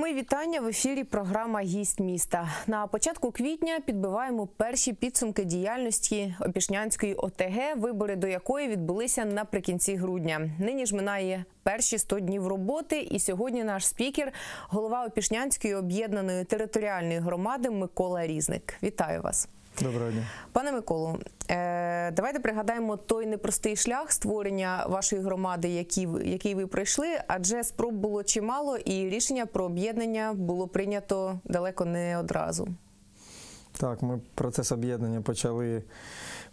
Мої вітання в ефірі. Програма Гість міста. На початку квітня підбиваємо перші підсумки діяльності Опішнянської ОТГ, вибори до якої відбулися наприкінці грудня. Нині ж минає перші 100 днів роботи. І сьогодні наш спікер, голова Опішнянської об'єднаної територіальної громади Микола Різник. Вітаю вас. Доброго дня. Пане Миколу, е, давайте пригадаємо той непростий шлях створення вашої громади, який, ви- який ви пройшли, адже спроб було чимало, і рішення про об'єднання було прийнято далеко не одразу. Так, ми процес об'єднання почали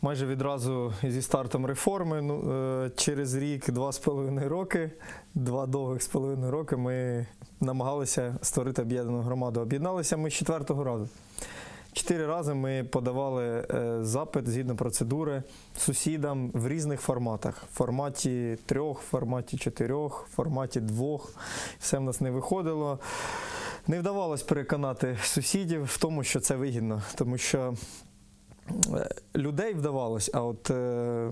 майже відразу зі стартом реформи. Ну, е, через рік, два з половиною роки, два довгих з половиною роки ми намагалися створити об'єднану громаду. Об'єдналися ми з четвертого разу. Чотири рази ми подавали е, запит згідно процедури сусідам в різних форматах: в форматі трьох, в форматі чотирьох, в форматі двох. Все в нас не виходило. Не вдавалось переконати сусідів в тому, що це вигідно, тому що людей вдавалось, а от е,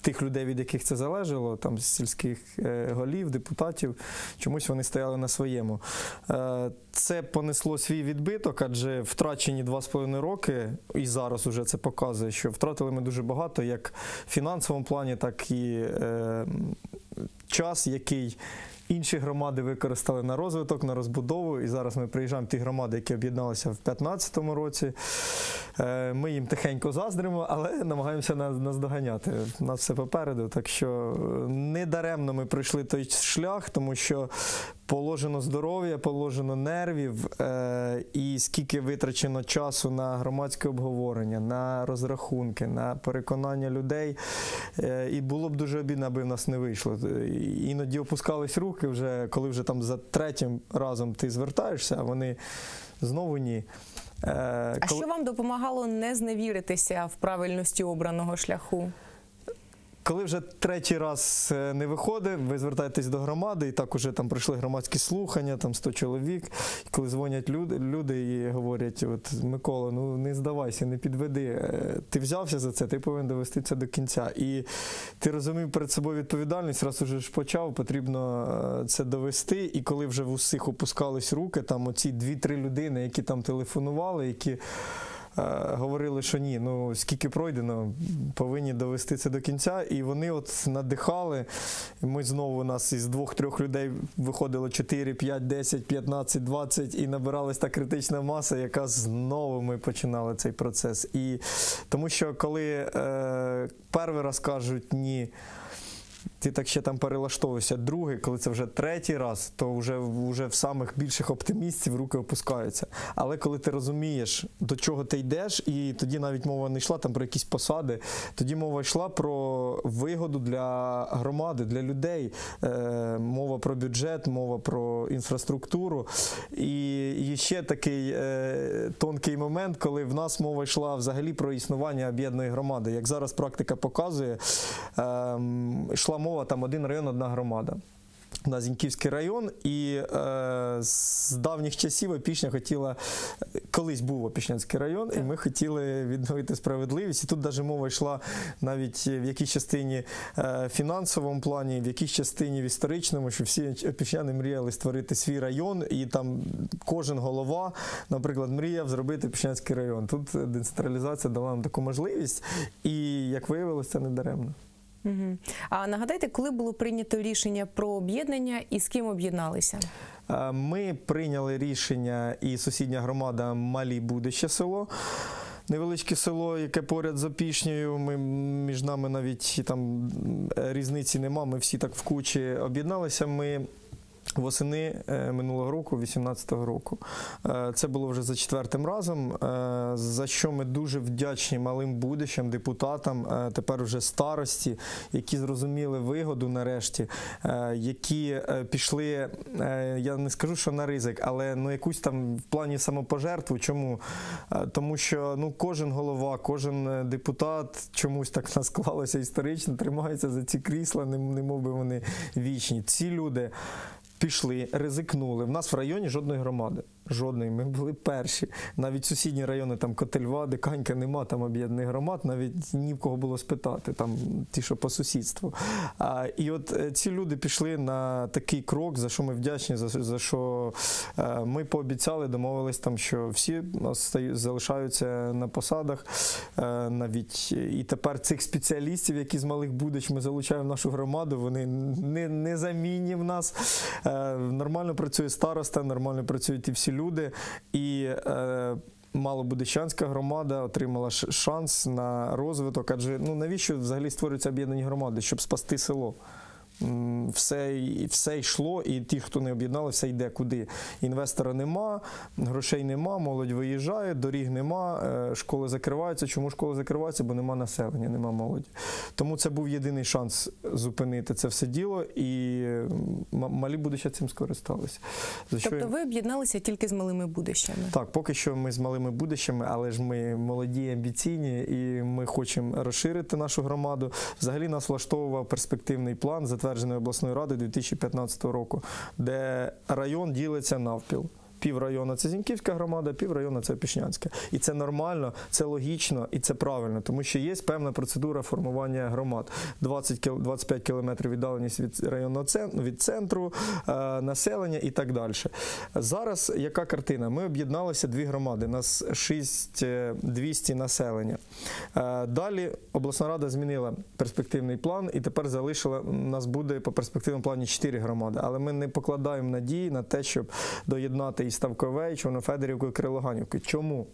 тих людей, від яких це залежало, там сільських е, голів, депутатів, чомусь вони стояли на своєму. Е, це понесло свій відбиток, адже втрачені два з половиною роки, і зараз уже це показує, що втратили ми дуже багато, як в фінансовому плані, так і е, час, який інші громади використали на розвиток, на розбудову. І зараз ми приїжджаємо ті громади, які об'єдналися в 2015 році. Е, Ми їм тихенько заздримо, але намагаємося нас- наздоганяти. У нас все попереду. Так що е, не даремно ми пройшли той шлях, тому що положено здоров'я, положено нервів, е, і скільки витрачено часу на громадське обговорення, на розрахунки, на переконання людей. Е, І було б дуже обідно, аби в нас не вийшло. Іноді опускались руки, вже, коли вже там за третім разом ти звертаєшся, а вони знову ні. Е, А коли- що вам допомагало не зневіритися в правильності обраного шляху? Коли вже третій раз е, не виходить, ви звертаєтесь до громади, і так уже там пройшли громадські слухання, там 100 чоловік. І коли дзвонять люди, люди і говорять: от Микола, ну не здавайся, не підведи. Е, Ти взявся за це, ти повинен довести це до кінця. І ти розумів перед собою відповідальність, раз уже ж почав, потрібно е, це довести. І коли вже в усіх опускались руки, там оці дві-три людини, які там телефонували, які. Е, говорили, що ні, ну скільки пройдено, повинні довести це до кінця. І вони от надихали. Ми знову у нас із двох-трьох людей виходило 4, 5, 10, 15, 20 і набиралась та критична маса, яка знову ми починали цей процес. І тому що коли е, перший раз кажуть ні. Ти так ще там перелаштовуєшся. Другий, коли це вже третій раз, то вже, вже в самих більших оптимістів руки опускаються. Але коли ти розумієш, до чого ти йдеш, і тоді навіть мова не йшла там про якісь посади, тоді мова йшла про вигоду для громади, для людей. Е, мова про бюджет, мова про інфраструктуру. І, і ще такий е, тонкий момент, коли в нас мова йшла взагалі про існування об'єднаної громади. Як зараз практика показує, ем, йшла мова там один район, одна громада. На Зіньківський район, і е, з давніх часів Опішня хотіла, колись був Опішнянський район, і ми хотіли відновити справедливість. І тут навіть мова йшла навіть в якійсь частині е, фінансовому плані, в якійсь частині в історичному, що всі опішняни мріяли створити свій район, і там кожен голова, наприклад, мріяв зробити Опішнянський район. Тут децентралізація дала нам таку можливість, і як виявилося, це не даремно. А нагадайте, коли було прийнято рішення про об'єднання і з ким об'єдналися? Ми прийняли рішення, і сусідня громада Малі Будище село. Невеличке село, яке поряд з Опішнею. Ми між нами навіть там е, різниці нема. Ми всі так в кучі об'єдналися. Ми восени е, минулого року, 18-го року. Е, Це було вже за четвертим разом. е, За що ми дуже вдячні малим будищам, депутатам, тепер вже старості, які зрозуміли вигоду нарешті, які пішли. Я не скажу, що на ризик, але ну якусь там в плані самопожертву. Чому? Тому що ну кожен голова, кожен депутат чомусь так в нас склалося історично, тримається за ці крісла, не, не мов би вони вічні. Ці люди пішли, ризикнули. В нас в районі жодної громади. Жодної, ми були перші. Навіть сусідні райони, там Котельва, Диканька, нема там об'єднаних громад, навіть ні в кого було спитати, там ті, що по сусідству. А, і от е, ці люди пішли на такий крок, за що ми вдячні, за, за що е, ми пообіцяли, домовились там, що всі залишаються на посадах. Е, навіть і тепер цих спеціалістів, які з малих будич ми залучаємо в нашу громаду, вони не, не замінні в нас. Нормально працює староста, нормально працюють і всі люди. І е, Малобудищанська громада отримала шанс на розвиток. Адже ну навіщо взагалі створюються об'єднані громади, щоб спасти село? Все, все йшло, і ті, хто не об'єднали, все йде куди. Інвестора нема, грошей нема, молодь виїжджає, доріг нема, е, школи закриваються. Чому школи закриваються? Бо нема населення, нема молоді. Тому це був єдиний шанс зупинити це все діло, і малі будучи цим скористалися. За Тобто їм- ви об'єдналися тільки з малими будищами. так, поки що ми з малими будущими, але ж ми молоді, амбіційні, і ми хочемо розширити нашу громаду. Взагалі нас влаштовував перспективний план, затверджений обласною радою 2015 року, де район ділиться навпіл. Пів району це Зіньківська громада, пів району це Пішнянська. І це нормально, це логічно і це правильно, тому що є певна процедура формування громад. 20 25 кілометрів віддаленість від районного центру, від центру, е, населення і так далі. Зараз яка картина? Ми об'єдналися дві громади, нас 6200 населення. Е, Далі обласна рада змінила перспективний план, і тепер залишила нас буде по перспективному плані 4 громади. Але ми не покладаємо надії на те, щоб доєднати і Ставкове, і Чорнофедерівку, і Чому?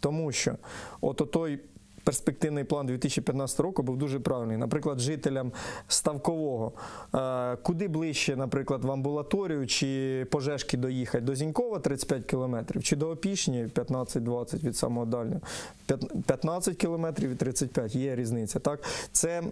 Тому що от той перспективний план 2015 року був дуже правильний. Наприклад, жителям Ставкового, е, куди ближче, наприклад, в амбулаторію чи пожежки доїхати до Зінькова 35 кілометрів, чи до Опішні 15-20 від самого дальнього. 15 кілометрів і 35 є різниця. Так? Це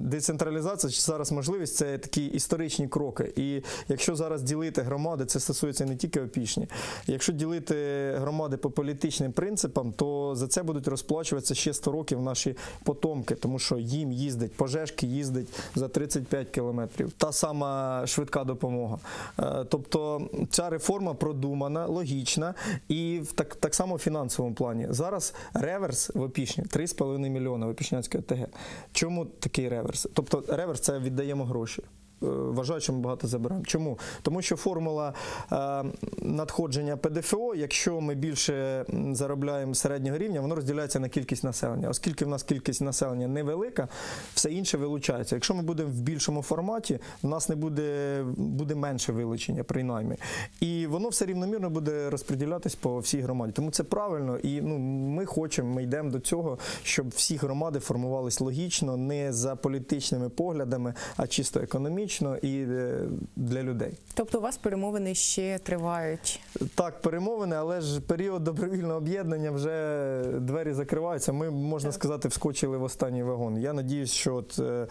децентралізація, чи зараз можливість, це такі історичні кроки. І якщо зараз ділити громади, це стосується не тільки Опішні. Якщо ділити громади по політичним принципам, то за це будуть розплачуватися ще 100 років наші потомки, тому що їм їздить пожежки, їздить за 35 кілометрів. Та сама швидка допомога. Е, Тобто ця реформа продумана, логічна і так, так само в фінансовому плані. Зараз реверс в Опішні 3,5 мільйона в Опішнянській ОТГ. Чому такий реверс? Тобто реверс це віддаємо гроші. Е, Вважаю, що ми багато забираємо. Чому? Тому що формула е, надходження ПДФО, якщо ми більше заробляємо середнього рівня, воно розділяється на кількість населення. Оскільки в нас кількість населення невелика, все інше вилучається. Якщо ми будемо в більшому форматі, в нас не буде, буде менше вилучення, принаймні. І воно все рівномірно буде розподілятись по всій громаді. Тому це правильно. І ну, ми хочемо, ми йдемо до цього, щоб всі громади формувались логічно, не за політичними поглядами, а чисто економічно і е, для людей. Тобто у вас перемовини ще тривають. Так, перемовини, але ж період добровільного об'єднання вже двері закриваються. Ми, можна Так. сказати, вскочили в останній вагон. Я надіюсь, що от, е,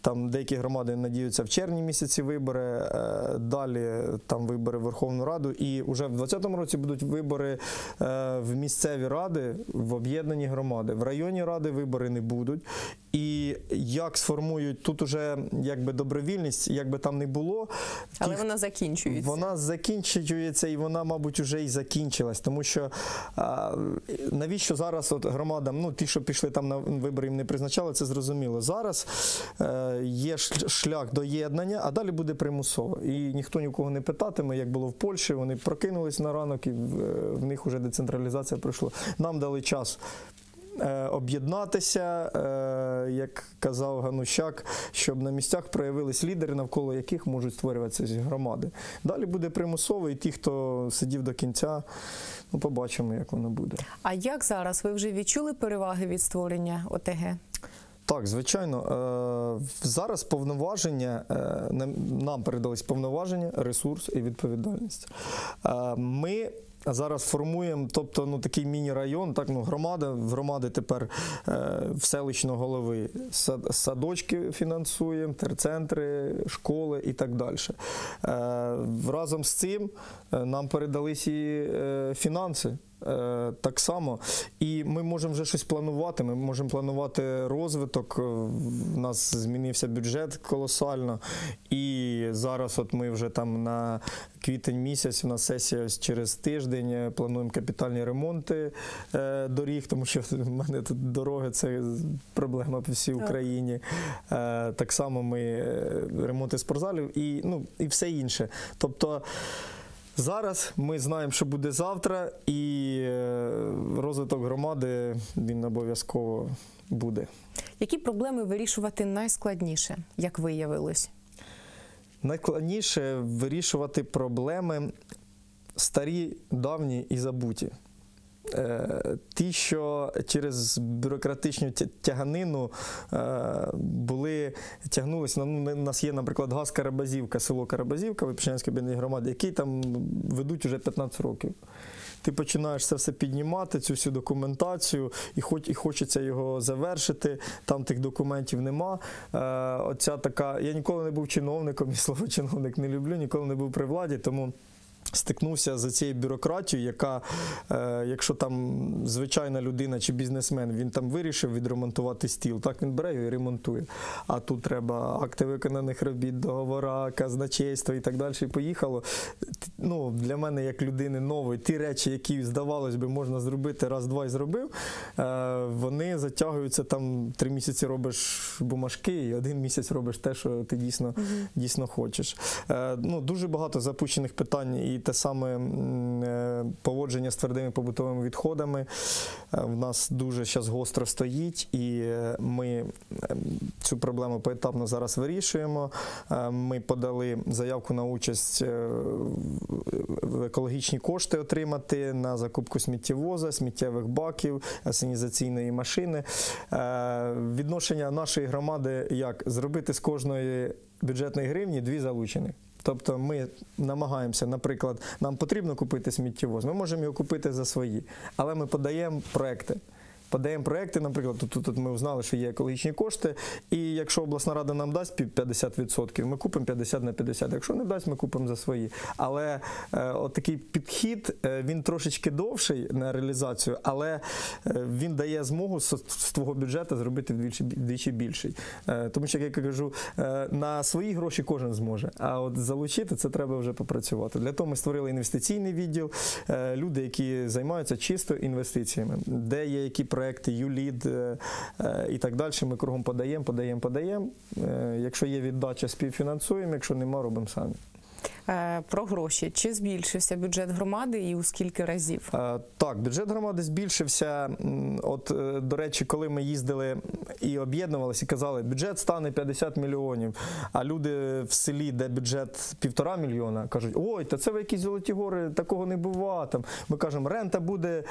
там деякі громади надіються в червні місяці вибори, е, далі там вибори в Верховну Раду, і вже в 2020 році будуть вибори в місцеві ради, в об'єднані громади. В районні ради вибори не будуть. І як сформують тут уже якби добровільність, як би там не було, Але ті, вона закінчується. вона закінчується і вона, мабуть, вже і закінчилась. Тому що а, навіщо зараз от громадам, ну ті, що пішли там на вибори, їм не призначали, це зрозуміло. Зараз е, є шлях до єднання, а далі буде примусово. І ніхто ні в кого не питатиме, як було в Польщі. Вони прокинулись на ранок, і в, е, в них вже децентралізація пройшла. Нам дали час. Е, Об'єднатися, е, як казав Ганущак, щоб на місцях проявились лідери, навколо яких можуть створюватися громади. Далі буде примусово, і ті, хто сидів до кінця, ну побачимо, як воно буде. А як зараз? Ви вже відчули переваги від створення ОТГ? Так, звичайно, е, зараз повноваження нам- передались повноваження, ресурс і відповідальність. Ми зараз формуємо, тобто, ну такий міні-район, так ну громада громади тепер е, в селищного голови сад- садочки фінансуємо, терцентри, школи і так далі. Е, Разом з цим е, нам передались і е, фінанси. Е, так само. І ми можемо вже щось планувати. Ми можемо планувати розвиток. Е, В нас змінився бюджет колосально. І зараз, от ми вже там на квітень місяць, у нас сесія ось через тиждень. е, Плануємо капітальні ремонти е, доріг, тому що в мене тут дороги це проблема по всій. Україні. Е, так само ми е, ремонти спортзалів і, ну, і все інше. Тобто. Зараз ми знаємо, що буде завтра, і е, розвиток громади він обов'язково буде. Які проблеми вирішувати найскладніше, як виявилось? Найскладніше вирішувати проблеми старі, давні і забуті. Е, Ті, що через бюрократичну тяганину е, були тягнулися. Ну, у нас є, наприклад, газ Карабазівка, село Карабазівка Випечанської об'єднаної громади, який там ведуть вже 15 років. Ти починаєш це все піднімати, цю всю документацію, і хоч і хочеться його завершити. Там тих документів нема. Е, оця така. Я ніколи не був чиновником, і слово чиновник не люблю, ніколи не був при владі, тому. Стикнувся з цією бюрократією, яка, е, якщо там звичайна людина чи бізнесмен, він там вирішив відремонтувати стіл, так він бере його і ремонтує. А тут треба акти виконаних робіт, договора, казначейство і так далі. І поїхало. Ну, для мене, як людини нової, ті речі, які здавалось би, можна зробити раз-два і зробив, е, вони затягуються там три місяці робиш бумажки, і один місяць робиш те, що ти дійсно, дійсно хочеш. Е, ну, дуже багато запущених питань і те саме е, поводження з твердими побутовими відходами. Е, В нас дуже зараз гостро стоїть, і е, ми цю проблему поетапно зараз вирішуємо. Ми подали заявку на участь в екологічні кошти отримати на закупку сміттєвоза, сміттєвих баків, асенізаційної машини. Відношення нашої громади як зробити з кожної бюджетної гривні дві залучених. Тобто ми намагаємося, наприклад, нам потрібно купити сміттєвоз, ми можемо його купити за свої, але ми подаємо проекти. Подаємо проекти, наприклад, тут, тут ми узнали, що є екологічні кошти, і якщо обласна рада нам дасть пів- 50%, ми купимо 50 на 50. Якщо не дасть, ми купимо за свої. Але е, от такий підхід, е, він трошечки довший на реалізацію, але е, він дає змогу з, з твого бюджету зробити вдвічі, вдвічі більший. Е, тому що, як я кажу, е, на свої гроші кожен зможе, а от залучити це треба вже попрацювати. Для того ми створили інвестиційний відділ, е, люди, які займаються чисто інвестиціями, де є які проекти, ЮЛІД е, е, і так далі. Ми кругом подаємо, подаємо, подаємо. Е, Якщо є віддача, співфінансуємо, якщо нема, робимо самі. Е, Про гроші. Чи збільшився бюджет громади і у скільки разів? Е, Так, бюджет громади збільшився. От, е, до речі, коли ми їздили і об'єднувалися, казали, бюджет стане 50 мільйонів. А люди в селі, де бюджет півтора мільйона, кажуть: ой, та це ви якісь золоті гори, такого не бува. Там ми кажемо, рента буде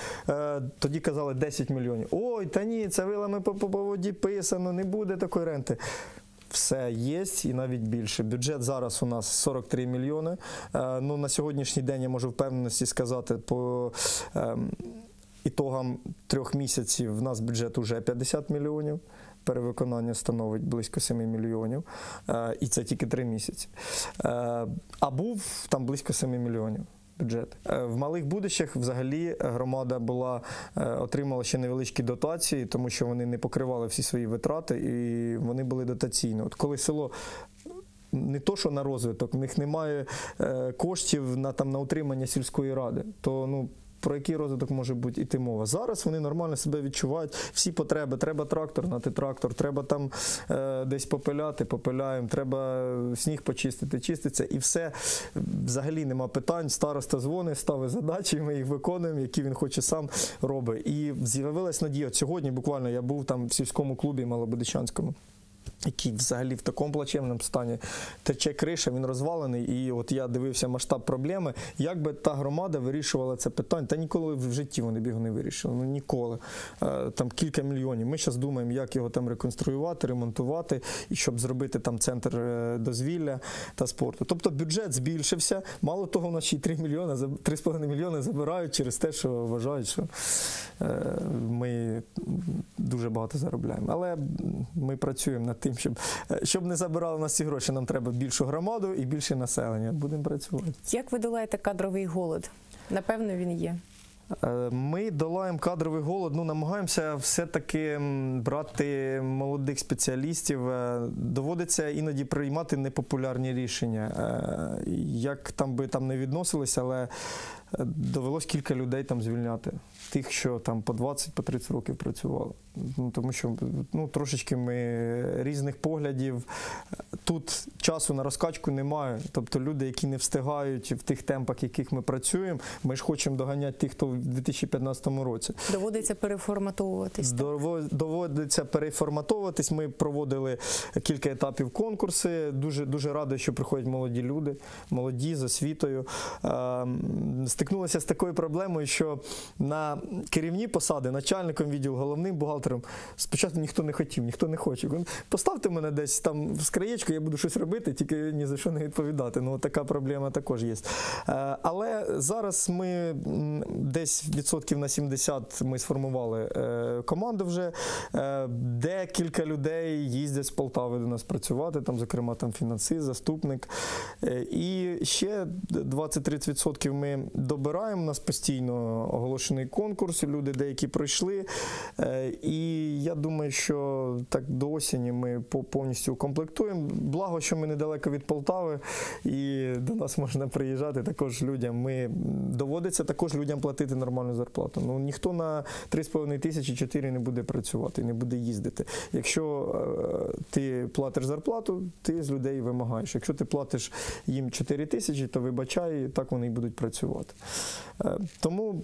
тоді казали 10 мільйонів. Ой, та ні, це вилами по, по, по воді писано, не буде такої ренти. Все є і навіть більше. Бюджет зараз у нас 43 мільйони. Е, ну, на сьогоднішній день я можу впевненості сказати по ем, ітогам трьох місяців в нас бюджет уже 50 мільйонів. Перевиконання становить близько 7 мільйонів. Е, і це тільки три місяці. Е, а був там близько 7 мільйонів. Бюджет Е, в малих будущах взагалі громада була е, отримала ще невеличкі дотації, тому що вони не покривали всі свої витрати, і вони були дотаційні. От коли село не то, що на розвиток, в них немає е, коштів на там на утримання сільської ради, то ну. Про який розвиток може бути іти мова? Зараз вони нормально себе відчувають. Всі потреби. Треба трактор, нати трактор, треба там е, десь попиляти, попиляємо, треба сніг почистити, чиститься, і все. Взагалі нема питань. Староста дзвонить, ставить задачі, ми їх виконуємо, які він хоче сам робить. І з'явилась надія. От сьогодні буквально я був там в сільському клубі Малободичанському який взагалі в такому плачевному стані тече криша, він розвалений. І от я дивився масштаб проблеми. Як би та громада вирішувала це питання? Та ніколи в житті вони б його не вирішили. Ну ніколи. Е, Там кілька мільйонів. Ми зараз думаємо, як його там реконструювати, ремонтувати, і щоб зробити там центр е, дозвілля та спорту. Тобто бюджет збільшився. Мало того, у нас ще й 3 мільйони, 3,5 мільйони забирають через те, що вважають, що е, ми дуже багато заробляємо. Але ми працюємо над тим, щоб, е, щоб не забирали нас ці гроші. Нам треба більшу громаду і більше населення. Будемо працювати. Як ви долаєте кадровий голод? Напевно, він є. Е, Ми долаємо кадровий голод. Ну, намагаємося все-таки брати молодих спеціалістів. Е, Доводиться іноді приймати непопулярні рішення. Як там би там не відносилися, але довелось кілька людей там звільняти. Тих, що там по 20 по років працювали. Ну, тому що ну, трошечки ми різних поглядів. Тут часу на розкачку немає. Тобто люди, які не встигають в тих темпах, яких ми працюємо, ми ж хочемо доганяти тих, хто в 2015 році. Доводиться переформатовуватись. Доводиться переформатовуватись. Ми проводили кілька етапів конкурси. Дуже дуже радий, що приходять молоді люди, молоді з освітою. Ем, Стикнулися з такою проблемою, що на керівні посади, начальником відділу, головним бухгалтером, спочатку ніхто не хотів, ніхто не хоче. Поставте мене десь там в краєчку, я буду щось робити, тільки ні за що не відповідати. Ну, така проблема також є. Е, Але зараз ми десь відсотків на 70 ми сформували е, команду вже. Е, Декілька людей їздять з Полтави до нас працювати, там, зокрема, там фінансист, заступник. І ще 20-30% ми добираємо. У нас постійно оголошений конкурс, люди деякі пройшли. І я думаю, що так до осені ми повністю укомплектуємо. Благо, що ми недалеко від Полтави, і до нас можна приїжджати також людям. Ми доводиться також людям платити нормальну зарплату. Ну ніхто на 3,5 тисячі 4 не буде працювати, не буде їздити. Якщо е, ти платиш зарплату, ти з людей вимагаєш. Якщо ти платиш їм 4 тисячі, то вибачай, так вони і будуть працювати. Е, Тому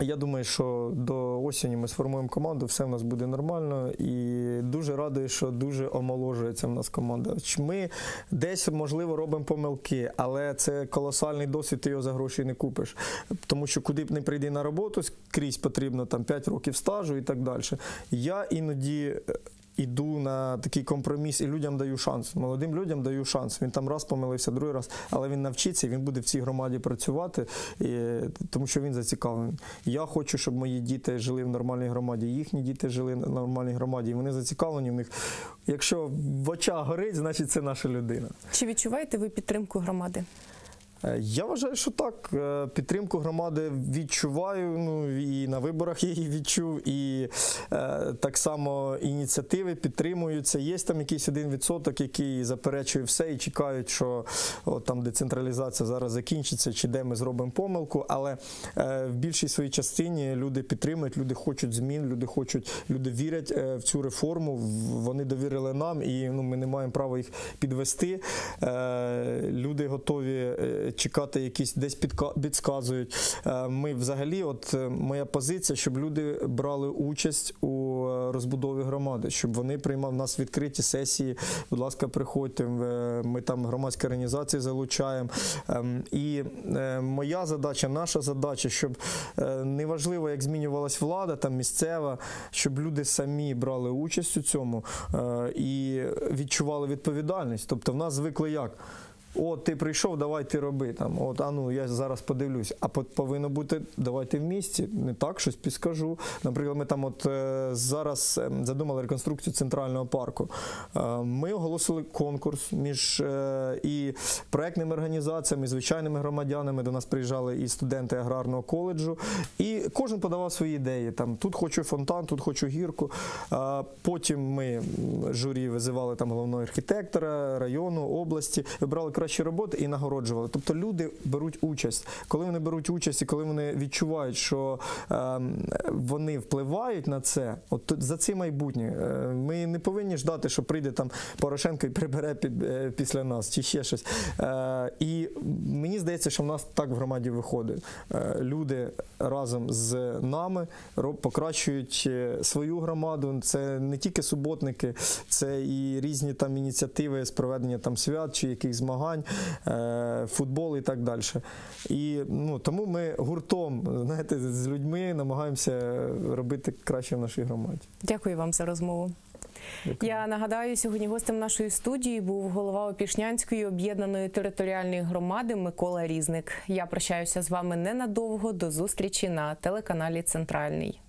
я думаю, що до осені ми сформуємо команду, все в нас буде нормально. І дуже радий, що дуже омоложується в нас команда. Ми десь, можливо, робимо помилки, але це колосальний досвід, ти його за гроші не купиш. Тому що куди б не прийди на роботу, скрізь потрібно там 5 років стажу і так далі. Я іноді. Іду на такий компроміс і людям даю шанс. Молодим людям даю шанс. Він там раз помилився, другий раз, але він навчиться, він буде в цій громаді працювати, і, тому що він зацікавлений. Я хочу, щоб мої діти жили в нормальній громаді, їхні діти жили в нормальній громаді, і вони зацікавлені в них. Якщо в очах горить, значить це наша людина. Чи відчуваєте ви підтримку громади? Е, Я вважаю, що так. Е, Підтримку громади відчуваю. Ну і на виборах її відчув, і е, так само ініціативи підтримуються. Є там якийсь один відсоток, який заперечує все і чекають, що от там децентралізація зараз закінчиться, чи де ми зробимо помилку. Але е, в більшій своїй частині люди підтримують, люди хочуть змін, люди хочуть, люди вірять е, в цю реформу. Вони довірили нам, і ну ми не маємо права їх підвести. Е, люди готові чекати, якісь десь підка- підказують. Е, Ми взагалі, от е, моя позиція, щоб люди брали участь у е, розбудові громади, щоб вони приймали в нас відкриті сесії. Будь ласка, приходьте. Ми там громадські організації залучаємо. Ем, І моя задача, наша задача, щоб неважливо, як змінювалась влада, там місцева, щоб люди самі брали участь у цьому і відчували відповідальність. Тобто, в нас звикли як? От ти прийшов, давай ти роби там. От, а ну я зараз подивлюсь. А по- повинно бути давайте в місті. Не так щось підскажу. Наприклад, ми там, от е, зараз е, задумали реконструкцію центрального парку. Е, Ми оголосили конкурс між і проектними організаціями, і звичайними громадянами. До нас приїжджали і студенти аграрного коледжу. І кожен подавав свої ідеї. Там тут хочу фонтан, тут хочу гірку. Потім ми журі визивали там головного архітектора району, області, вибрали кращі роботи і нагороджували. Тобто люди беруть участь. Коли вони беруть участь і коли вони відчувають, що ем, вони впливають на це, от за це майбутнє. Е, Ми не повинні ждати, що прийде там Порошенко і прибере під, е, після нас чи ще щось. Е, І мені здається, що в нас так в громаді виходить. Е, Люди разом з нами покращують е, свою громаду. Це не тільки суботники, це і різні там ініціативи з проведення там свят чи яких змагань, е, футбол і так далі. І ну тому ми гуртом, знаєте, з людьми намагаємося робити краще в нашій громаді. Дякую вам за розмову. Я нагадаю, сьогодні гостем нашої студії був голова Опішнянської об'єднаної територіальної громади Микола Різник. Я прощаюся з вами ненадовго. До зустрічі на телеканалі Центральний.